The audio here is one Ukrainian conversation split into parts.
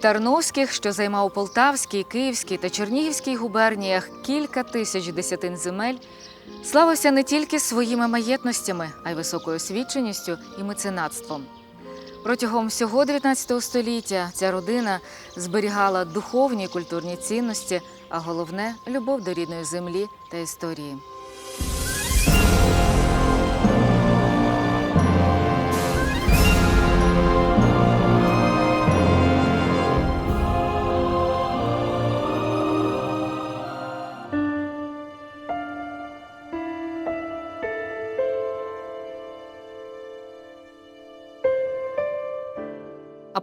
Тарновських, що займав Полтавській, Київській та Чернігівській губерніях кілька тисяч десятин земель, славився не тільки своїми маєтностями, а й високою освіченістю і меценатством. Протягом всього 19 століття ця родина зберігала духовні і культурні цінності, а головне любов до рідної землі та історії.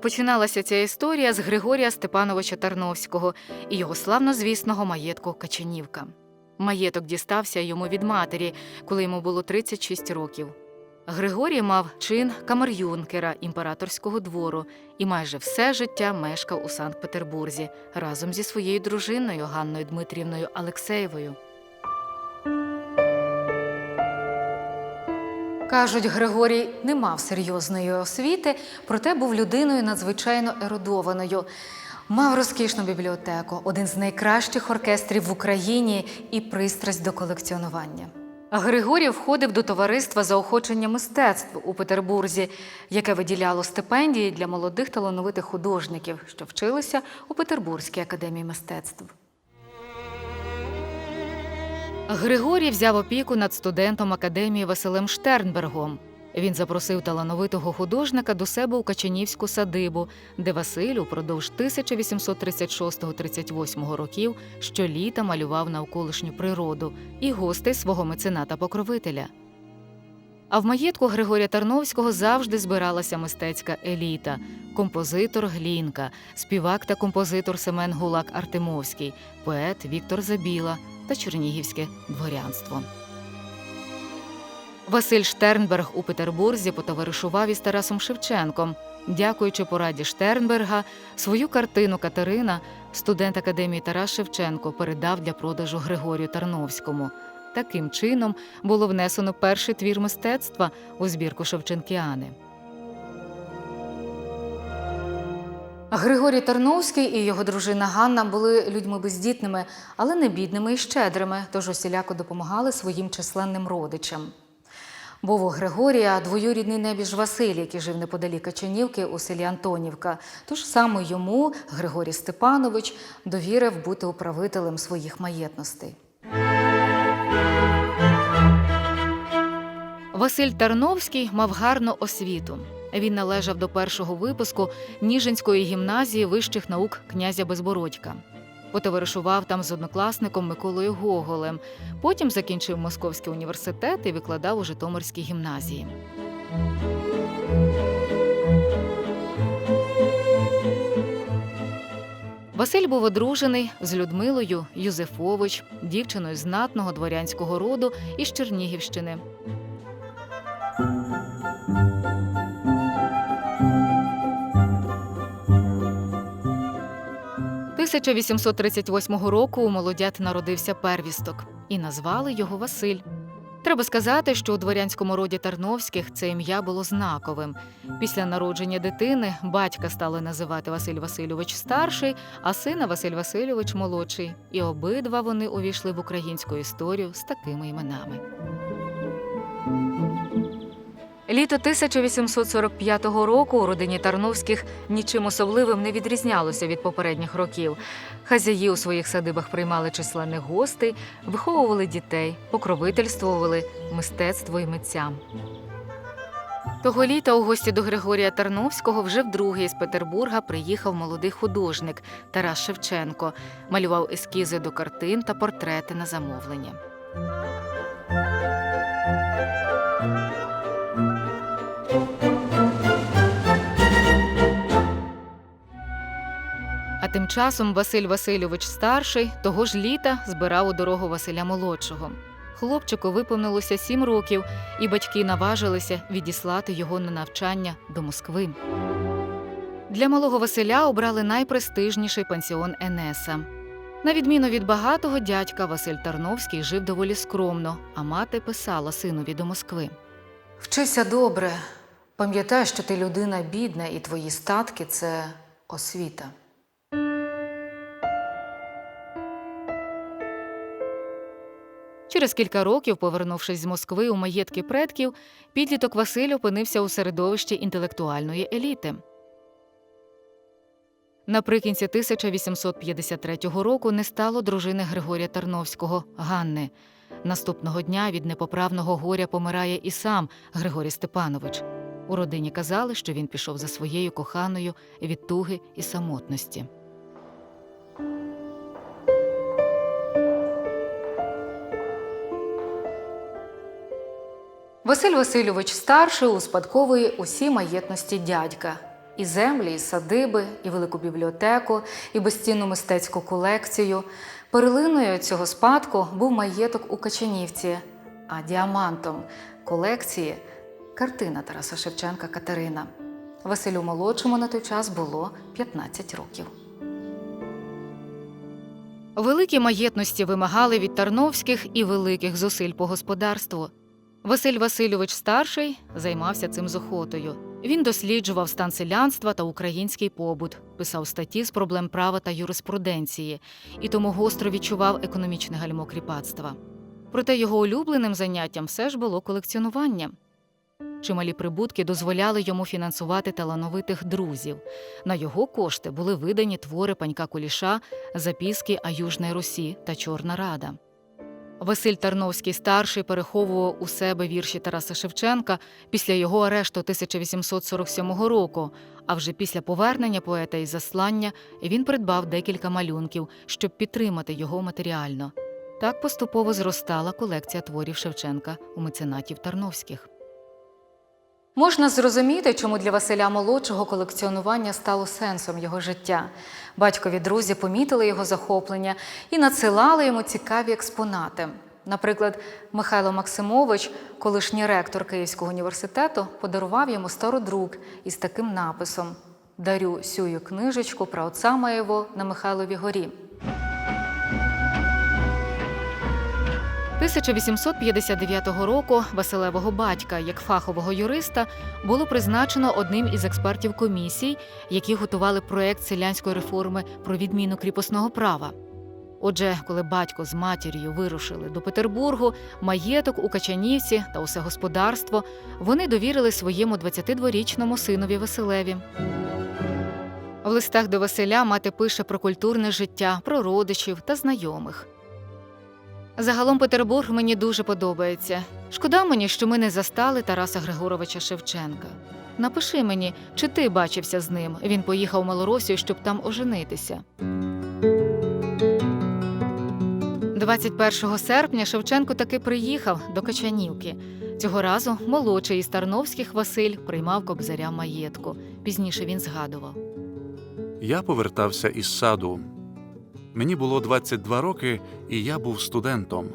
Починалася ця історія з Григорія Степановича Тарновського і його славнозвісного маєтку Качанівка. Маєток дістався йому від матері, коли йому було 36 років. Григорій мав чин камер'юнкера імператорського двору і майже все життя мешкав у Санкт-Петербурзі разом зі своєю дружиною Ганною Дмитрівною Алексеєвою. Кажуть, Григорій не мав серйозної освіти, проте був людиною надзвичайно ерудованою. Мав розкішну бібліотеку, один з найкращих оркестрів в Україні і пристрасть до колекціонування. Григорій входив до товариства заохочення мистецтв у Петербурзі, яке виділяло стипендії для молодих талановитих художників, що вчилися у Петербурзькій академії мистецтв. Григорій взяв опіку над студентом академії Василем Штернбергом. Він запросив талановитого художника до себе у Качанівську садибу, де Василь упродовж 1836-38 років щоліта малював навколишню природу і гостей свого мецената-покровителя. А в маєтку Григорія Тарновського завжди збиралася мистецька еліта: композитор Глінка, співак та композитор Семен Гулак Артемовський, поет Віктор Забіла та чернігівське дворянство. Василь Штернберг у Петербурзі потоваришував із Тарасом Шевченком. Дякуючи пораді Штернберга, свою картину Катерина студент академії Тарас Шевченко передав для продажу Григорію Тарновському. Таким чином було внесено перший твір мистецтва у збірку Шевченкіани. Григорій Тарновський і його дружина Ганна були людьми бездітними, але не бідними і щедрими, тож усіляко допомагали своїм численним родичам. Був у Григорія двоюрідний небіж Василь, який жив неподалік Качанівки у селі Антонівка. Тож саме йому Григорій Степанович довірив бути управителем своїх маєтностей. Василь Тарновський мав гарну освіту. Він належав до першого випуску Ніжинської гімназії вищих наук князя Безбородька. Потоваришував там з однокласником Миколою Гоголем. Потім закінчив Московський університет і викладав у Житомирській гімназії. Василь був одружений з Людмилою Юзефович, дівчиною знатного дворянського роду із Чернігівщини. – 1838 року у молодят народився первісток і назвали його Василь. Треба сказати, що у дворянському роді Тарновських це ім'я було знаковим. Після народження дитини батька стали називати Василь Васильович старший, а сина Василь Васильович молодший. І обидва вони увійшли в українську історію з такими іменами. Літо 1845 року у родині Тарновських нічим особливим не відрізнялося від попередніх років. Хазяї у своїх садибах приймали численних гостей, виховували дітей, покровительствували мистецтво і митцям. Того літа у гості до Григорія Тарновського вже вдруге із Петербурга приїхав молодий художник Тарас Шевченко, малював ескізи до картин та портрети на замовлення. Тим часом Василь Васильович старший того ж літа збирав у дорогу Василя молодшого. Хлопчику виповнилося сім років, і батьки наважилися відіслати його на навчання до Москви. Для малого Василя обрали найпрестижніший пансіон Енеса. На відміну від багатого дядька, Василь Тарновський жив доволі скромно, а мати писала синові до Москви. Вчися добре. Пам'ятай, що ти людина бідна, і твої статки це освіта. Через кілька років, повернувшись з Москви у маєтки предків, підліток Василь опинився у середовищі інтелектуальної еліти. Наприкінці 1853 року не стало дружини Григорія Тарновського Ганни. Наступного дня від непоправного горя помирає і сам Григорій Степанович. У родині казали, що він пішов за своєю коханою від туги і самотності. Василь Васильович старший успадковує усі маєтності дядька. І землі, і садиби, і велику бібліотеку, і безцінну мистецьку колекцію. Перлиною цього спадку був маєток у Качанівці, а діамантом колекції картина Тараса Шевченка Катерина. Василю молодшому на той час було 15 років. Великі маєтності вимагали від Тарновських і великих зусиль по господарству. Василь Васильович старший займався цим з охотою. Він досліджував стан селянства та український побут, писав статті з проблем права та юриспруденції і тому гостро відчував економічне гальмо кріпацтва. Проте його улюбленим заняттям все ж було колекціонування. Чималі прибутки дозволяли йому фінансувати талановитих друзів. На його кошти були видані твори панька Куліша, записки о Южній Русі та Чорна Рада. Василь Тарновський старший переховував у себе вірші Тараса Шевченка після його арешту 1847 року. А вже після повернення поета із заслання він придбав декілька малюнків, щоб підтримати його матеріально. Так поступово зростала колекція творів Шевченка у меценатів Тарновських. Можна зрозуміти, чому для Василя молодшого колекціонування стало сенсом його життя. Батькові друзі помітили його захоплення і надсилали йому цікаві експонати. Наприклад, Михайло Максимович, колишній ректор Київського університету, подарував йому стародрук із таким написом: Дарю сюю книжечку про отца моєго на Михайловій горі. 1859 року Василевого батька, як фахового юриста, було призначено одним із експертів комісій, які готували проект селянської реформи про відміну кріпосного права. Отже, коли батько з матір'ю вирушили до Петербургу, маєток у Качанівці та усе господарство вони довірили своєму 22-річному синові Василеві. В листах до Василя мати пише про культурне життя, про родичів та знайомих. Загалом Петербург мені дуже подобається. Шкода мені, що ми не застали Тараса Григоровича Шевченка. Напиши мені, чи ти бачився з ним. Він поїхав в Малоросію, щоб там оженитися. 21 серпня Шевченко таки приїхав до Качанівки. Цього разу молодший із Тарновських Василь приймав кобзаря маєтку. Пізніше він згадував. Я повертався із саду. Мені було 22 роки, і я був студентом.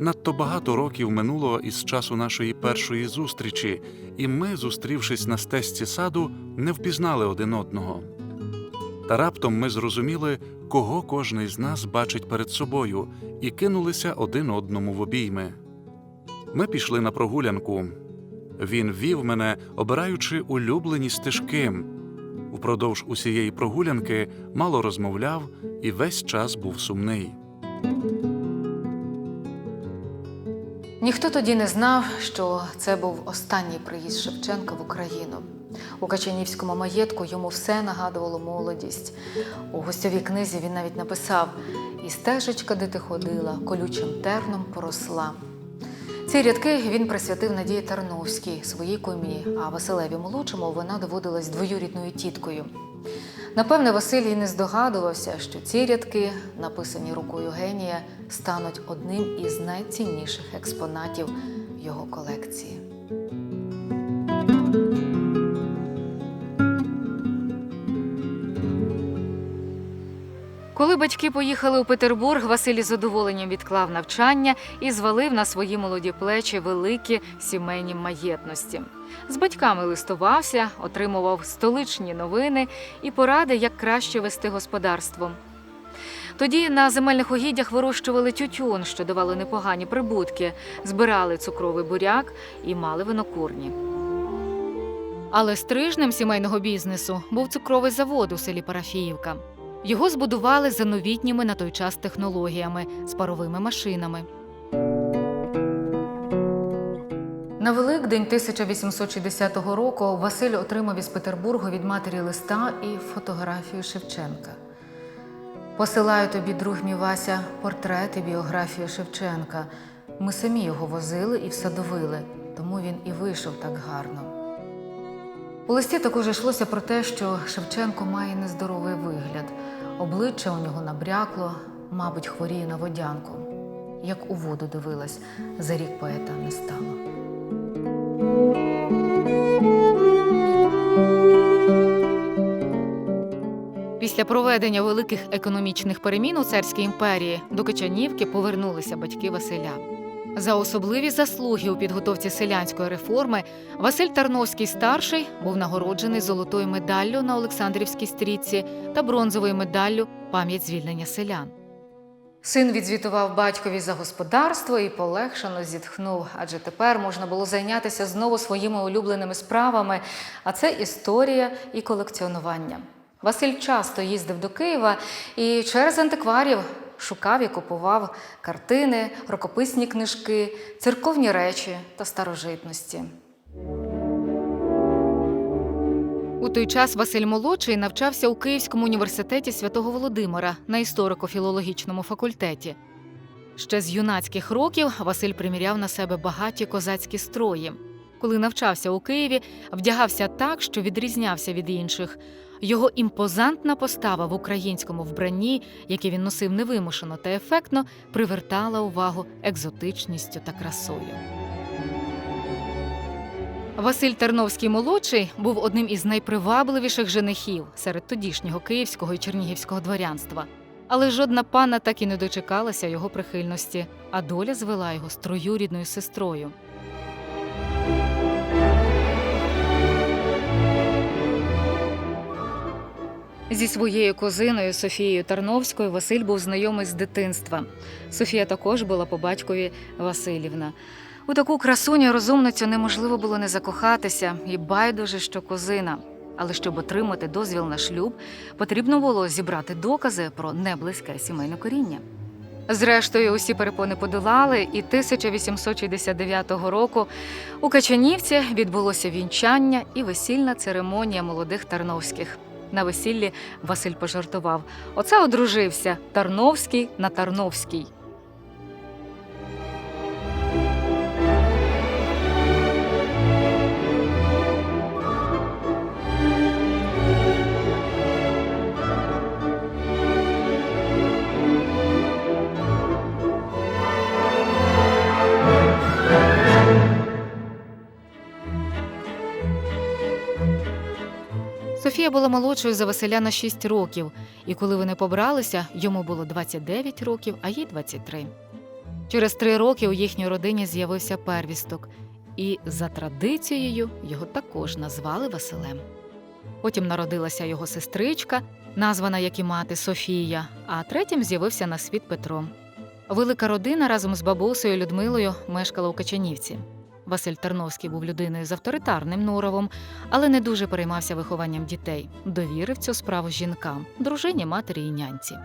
Надто багато років минуло із часу нашої першої зустрічі, і ми, зустрівшись на стежці саду, не впізнали один одного. Та раптом ми зрозуміли, кого кожний з нас бачить перед собою, і кинулися один одному в обійми. Ми пішли на прогулянку. Він вів мене, обираючи улюблені стежки. Упродовж усієї прогулянки мало розмовляв і весь час був сумний. Ніхто тоді не знав, що це був останній приїзд Шевченка в Україну. У Качанівському маєтку йому все нагадувало молодість. У гостьовій книзі він навіть написав: І стежечка, де ти ходила, колючим терном поросла. Ці рядки він присвятив Надії Тарновській, своїй кумі, а Василеві молодшому вона доводилась двоюрідною тіткою. Напевне, Василь і не здогадувався, що ці рядки, написані рукою генія, стануть одним із найцінніших експонатів його колекції. Коли батьки поїхали у Петербург, Василь із задоволенням відклав навчання і звалив на свої молоді плечі великі сімейні маєтності. З батьками листувався, отримував столичні новини і поради, як краще вести господарство. Тоді на земельних угіддях вирощували тютюн, що давали непогані прибутки, збирали цукровий буряк і мали винокурні. Але стрижнем сімейного бізнесу був цукровий завод у селі Парафіївка. Його збудували за новітніми на той час технологіями з паровими машинами. На Великдень 1860 року Василь отримав із Петербургу від матері листа і фотографію Шевченка. Посилаю тобі, друг мій Вася, портрет і біографію Шевченка. Ми самі його возили і всадовили, тому він і вийшов так гарно. У листі також йшлося про те, що Шевченко має нездоровий вигляд, обличчя у нього набрякло, мабуть, хворіє на водянку. Як у воду дивилась, за рік поета не стало. Після проведення великих економічних перемін у царській імперії до Качанівки повернулися батьки Василя. За особливі заслуги у підготовці селянської реформи Василь Тарновський старший був нагороджений золотою медаллю на Олександрівській стрічці та бронзовою медаллю пам'ять звільнення селян. Син відзвітував батькові за господарство і полегшено зітхнув, адже тепер можна було зайнятися знову своїми улюбленими справами, а це історія і колекціонування. Василь часто їздив до Києва і через антикварів шукав і купував картини, рукописні книжки, церковні речі та старожитності. У той час Василь Молодший навчався у Київському університеті святого Володимира на історико-філологічному факультеті. Ще з юнацьких років Василь приміряв на себе багаті козацькі строї. Коли навчався у Києві, вдягався так, що відрізнявся від інших. Його імпозантна постава в українському вбранні, яке він носив невимушено та ефектно, привертала увагу екзотичністю та красою. Василь Терновський молодший був одним із найпривабливіших женихів серед тодішнього київського і чернігівського дворянства. Але жодна панна так і не дочекалася його прихильності, а доля звела його з троюрідною сестрою. Зі своєю кузиною Софією Тарновською Василь був знайомий з дитинства. Софія також була по батькові Василівна. У таку красуню розумницю неможливо було не закохатися, і байдуже, що кузина. Але щоб отримати дозвіл на шлюб, потрібно було зібрати докази про неблизьке сімейне коріння. Зрештою, усі перепони подолали, і 1869 року у Качанівці відбулося вінчання і весільна церемонія молодих Тарновських. На весіллі Василь пожартував: оце одружився Тарновський на Тарновський. Софія була молодшою за Василя на 6 років, і коли вони побралися, йому було 29 років, а їй 23. Через три роки у їхній родині з'явився первісток, і за традицією його також назвали Василем. Потім народилася його сестричка, названа як і мати Софія, а третім з'явився на світ Петро. Велика родина разом з бабусею Людмилою мешкала у Качанівці. Василь Тарновський був людиною з авторитарним норовом, але не дуже переймався вихованням дітей, довірив цю справу жінкам, дружині, матері і нянці.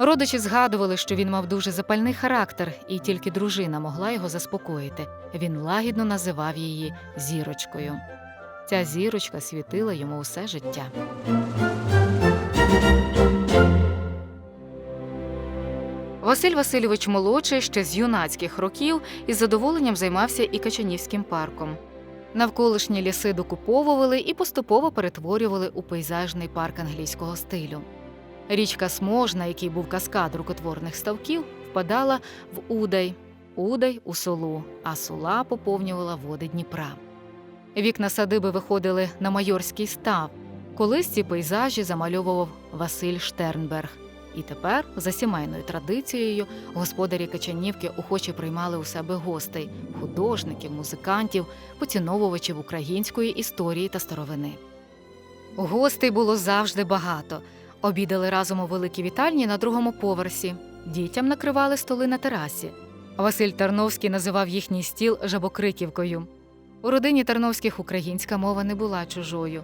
Родичі згадували, що він мав дуже запальний характер, і тільки дружина могла його заспокоїти. Він лагідно називав її зірочкою. Ця зірочка світила йому усе життя. Василь Васильович молодший ще з юнацьких років із задоволенням займався і Качанівським парком. Навколишні ліси докуповували і поступово перетворювали у пейзажний парк англійського стилю. Річка Смож, на якій був каскад рукотворних ставків, впадала в Удай, Удай у Солу, а Сула поповнювала води Дніпра. Вікна садиби виходили на майорський став. Колись ці пейзажі замальовував Василь Штернберг. І тепер, за сімейною традицією, господарі Качанівки охоче приймали у себе гостей художників, музикантів, поціновувачів української історії та старовини. Гостей було завжди багато. Обідали разом у великій вітальні на другому поверсі. Дітям накривали столи на терасі. Василь Тарновський називав їхній стіл жабокриківкою. У родині Тарновських українська мова не була чужою.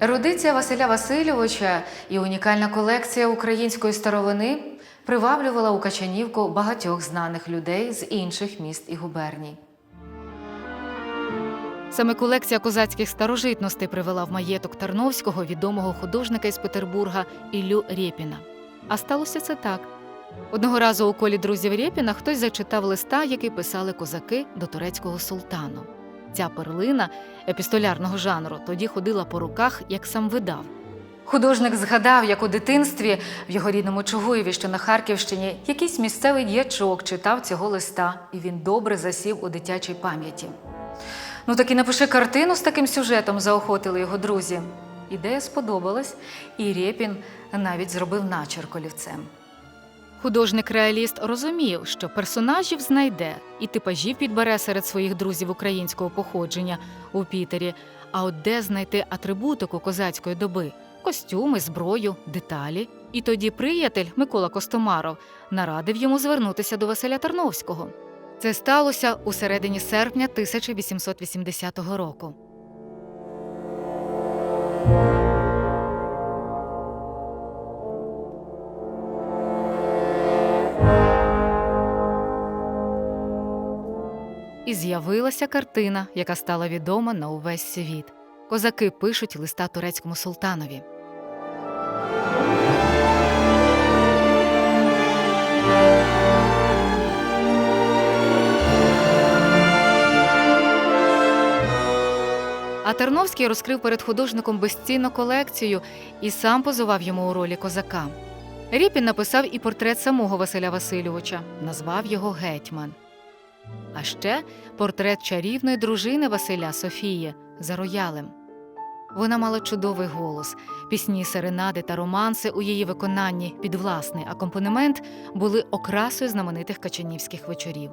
Ерудиція Василя Васильовича і унікальна колекція української старовини приваблювала у Качанівку багатьох знаних людей з інших міст і губерній. Саме колекція козацьких старожитностей привела в маєток Тарновського відомого художника із Петербурга Іллю Рєпіна. А сталося це так. Одного разу у колі друзів Рєпіна хтось зачитав листа, який писали козаки до турецького султану. Ця перлина епістолярного жанру тоді ходила по руках, як сам видав. Художник згадав, як у дитинстві в його рідному Чугуєві, що на Харківщині, якийсь місцевий діячок читав цього листа, і він добре засів у дитячій пам'яті. Ну так і напиши картину з таким сюжетом, заохотили його друзі. Ідея сподобалась, і Рєпін навіть зробив начерк олівцем. Художник-реаліст розумів, що персонажів знайде і типажів підбере серед своїх друзів українського походження у Пітері. А от де знайти атрибутику козацької доби костюми, зброю, деталі. І тоді приятель Микола Костомаров нарадив йому звернутися до Василя Тарновського. Це сталося у середині серпня 1880 року. З'явилася картина, яка стала відома на увесь світ. Козаки пишуть листа турецькому султанові. А Тарновський розкрив перед художником безцінну колекцію і сам позував йому у ролі козака. Ріпін написав і портрет самого Василя Васильовича, назвав його гетьман. А ще портрет чарівної дружини Василя Софії за роялем. Вона мала чудовий голос. Пісні, серенади та романси у її виконанні під власний акомпанемент були окрасою знаменитих качанівських вечорів.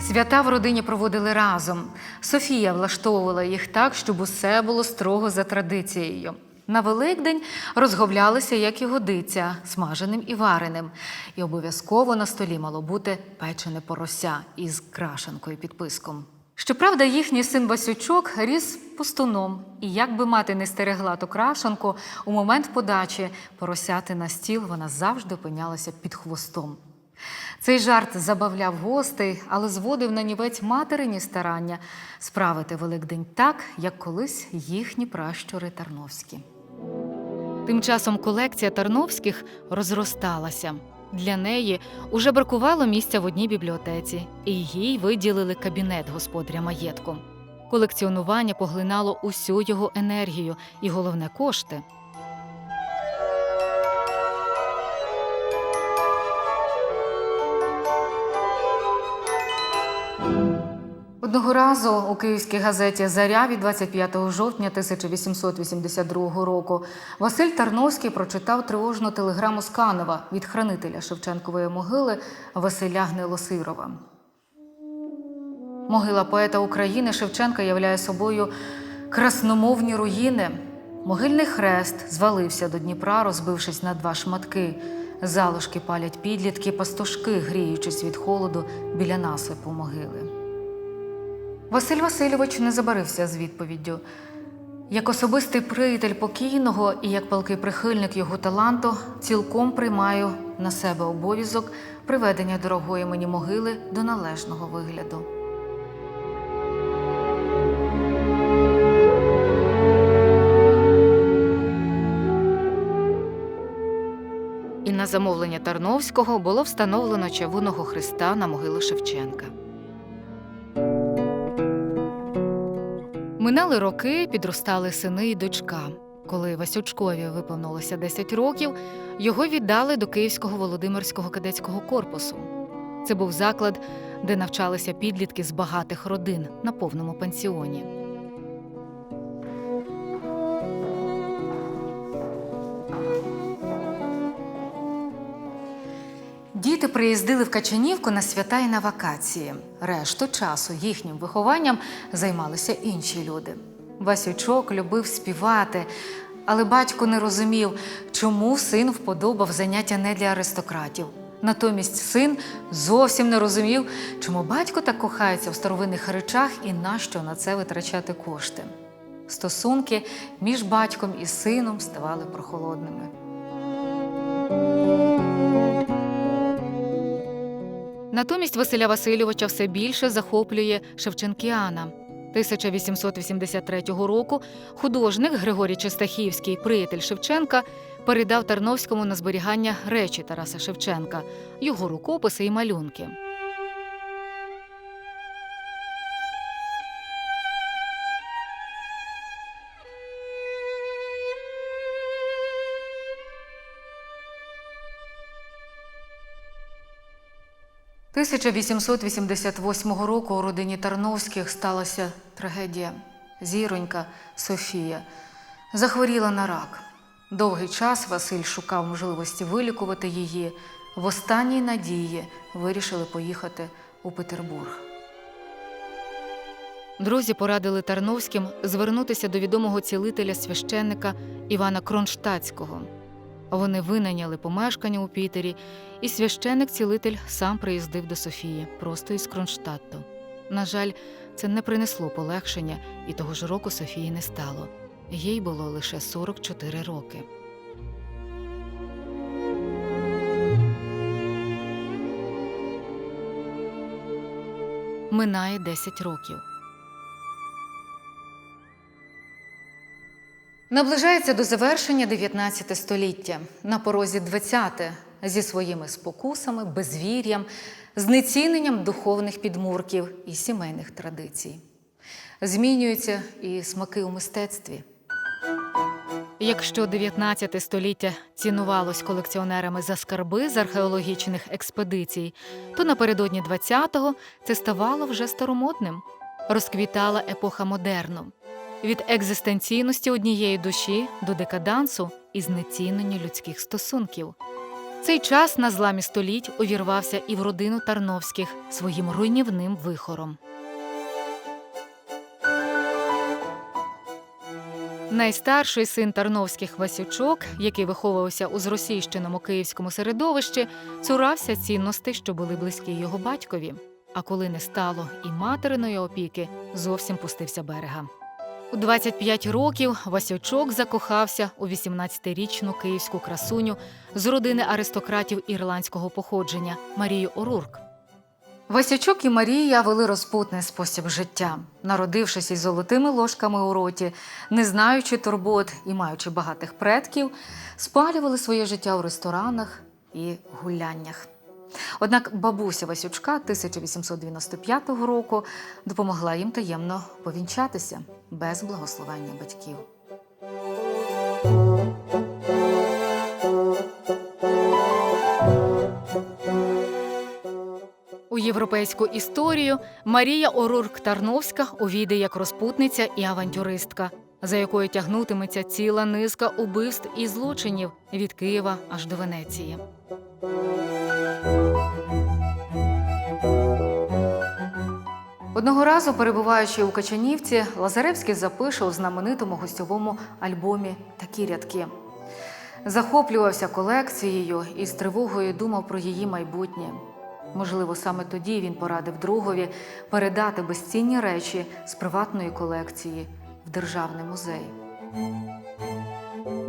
Свята в родині проводили разом. Софія влаштовувала їх так, щоб усе було строго за традицією. На Великдень розговлялися, як і годиться, смаженим і вареним. І обов'язково на столі мало бути печене порося із крашенкою під писком. Щоправда, їхній син Васючок ріс пустуном, і як би мати не стерегла ту крашенку, у момент подачі поросяти на стіл вона завжди опинялася під хвостом. Цей жарт забавляв гостей, але зводив на нівець материні старання справити Великдень так, як колись їхні пращури Тарновські. Тим часом колекція Тарновських розросталася. Для неї уже бракувало місця в одній бібліотеці, і їй виділили кабінет господаря маєтку. Колекціонування поглинало усю його енергію і головне кошти. Одного разу у київській газеті Заря від 25 жовтня 1882 року Василь Тарновський прочитав тривожну телеграму з Канева від хранителя Шевченкової могили Василя Гнилосирова. Могила поета України Шевченка являє собою красномовні руїни. Могильний хрест звалився до Дніпра, розбившись на два шматки. Залишки палять підлітки, пастушки, гріючись від холоду біля насипу могили. Василь Васильович не забарився з відповіддю. Як особистий приятель покійного і як палкий прихильник його таланту, цілком приймаю на себе обов'язок приведення дорогої мені могили до належного вигляду. І на замовлення Тарновського було встановлено чавунного хреста на могилу Шевченка. Минали роки, підростали сини і дочка. Коли Васючкові виповнилося 10 років, його віддали до Київського Володимирського кадетського корпусу. Це був заклад, де навчалися підлітки з багатих родин на повному пансіоні. Діти приїздили в Качанівку на свята і на вакації. Решту часу їхнім вихованням займалися інші люди. Васючок любив співати, але батько не розумів, чому син вподобав заняття не для аристократів. Натомість син зовсім не розумів, чому батько так кохається в старовинних речах і нащо на це витрачати кошти. Стосунки між батьком і сином ставали прохолодними. Натомість Василя Васильовича все більше захоплює Шевченкіана. 1883 року художник Григорій Чистахівський, приятель Шевченка, передав Тарновському на зберігання речі Тараса Шевченка, його рукописи і малюнки. – 1888 року у родині Тарновських сталася трагедія. Зіронька Софія захворіла на рак. Довгий час Василь шукав можливості вилікувати її. В останній надії вирішили поїхати у Петербург. Друзі порадили Тарновським звернутися до відомого цілителя священника Івана Кронштадтського. Вони винайняли помешкання у Пітері, і священник-цілитель сам приїздив до Софії просто із Кронштадту. На жаль, це не принесло полегшення, і того ж року Софії не стало. Їй було лише 44 роки. Минає 10 років. Наближається до завершення 19 століття, на порозі 20 зі своїми спокусами, безвір'ям, знеціненням духовних підмурків і сімейних традицій. Змінюються і смаки у мистецтві. Якщо 19 століття цінувалось колекціонерами за скарби з археологічних експедицій, то напередодні 20-го це ставало вже старомодним. Розквітала епоха модерну від екзистенційності однієї душі до декадансу і знецінення людських стосунків. Цей час на зламі століть увірвався і в родину Тарновських своїм руйнівним вихором. Найстарший син Тарновських Васючок, який виховувався у зросійщеному київському середовищі, цурався цінностей, що були близькі його батькові. А коли не стало і материної опіки, зовсім пустився берега. У 25 років Васючок закохався у 18-річну київську красуню з родини аристократів ірландського походження Марію Орурк. Васючок і Марія вели розпутний спосіб життя, народившись із золотими ложками у роті, не знаючи турбот і маючи багатих предків, спалювали своє життя у ресторанах і гуляннях. Однак бабуся Васючка 1895 року допомогла їм таємно повінчатися без благословення батьків. У європейську історію Марія Орурк Тарновська увійде як розпутниця і авантюристка, за якою тягнутиметься ціла низка убивств і злочинів від Києва аж до Венеції. Одного разу, перебуваючи у Качанівці, Лазаревський запише у знаменитому гостьовому альбомі такі рядки. Захоплювався колекцією і з тривогою думав про її майбутнє. Можливо, саме тоді він порадив другові передати безцінні речі з приватної колекції в державний музей.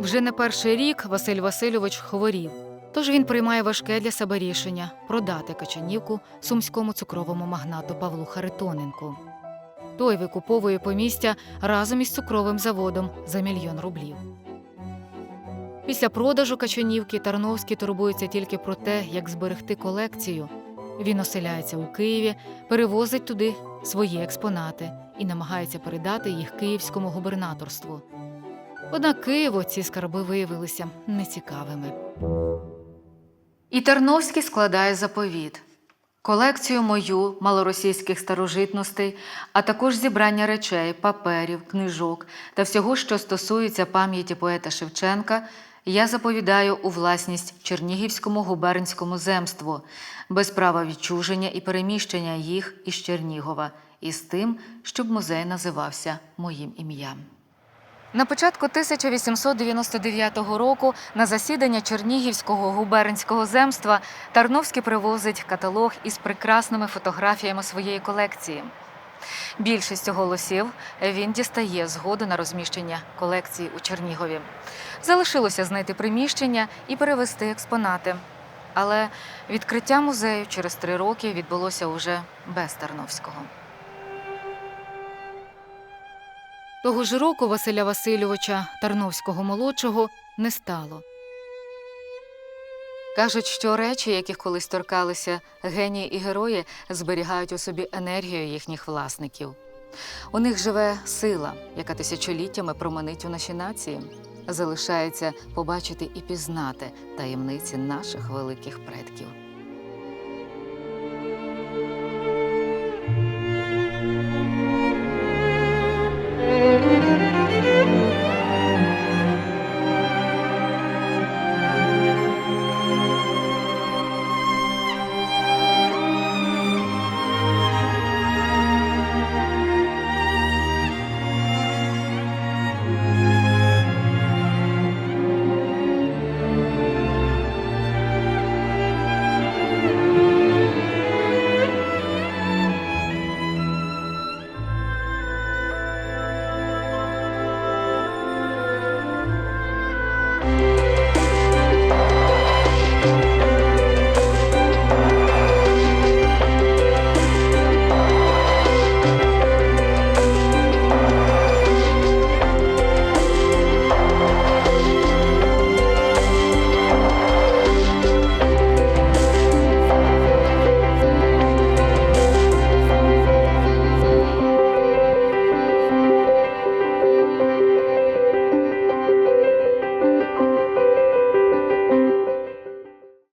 Вже не перший рік Василь Васильович хворів, тож він приймає важке для себе рішення продати Качанівку сумському цукровому магнату Павлу Харитоненку. Той викуповує помістя разом із цукровим заводом за мільйон рублів. Після продажу Качанівки Тарновський турбується тільки про те, як зберегти колекцію. Він оселяється у Києві, перевозить туди свої експонати і намагається передати їх київському губернаторству. Однак Києву ці скарби виявилися нецікавими. І Тарновський складає заповіт. Колекцію мою малоросійських старожитностей, а також зібрання речей, паперів, книжок та всього, що стосується пам'яті поета Шевченка, я заповідаю у власність Чернігівському губернському земству без права відчуження і переміщення їх із Чернігова, і з тим, щоб музей називався моїм ім'ям. На початку 1899 року на засідання Чернігівського губернського земства Тарновський привозить каталог із прекрасними фотографіями своєї колекції. Більшістю голосів він дістає згоду на розміщення колекції у Чернігові. Залишилося знайти приміщення і перевести експонати. Але відкриття музею через три роки відбулося уже без Тарновського. Того ж року Василя Васильовича Тарновського молодшого не стало. Кажуть, що речі, яких колись торкалися генії і герої, зберігають у собі енергію їхніх власників. У них живе сила, яка тисячоліттями променить у нашій нації. Залишається побачити і пізнати таємниці наших великих предків.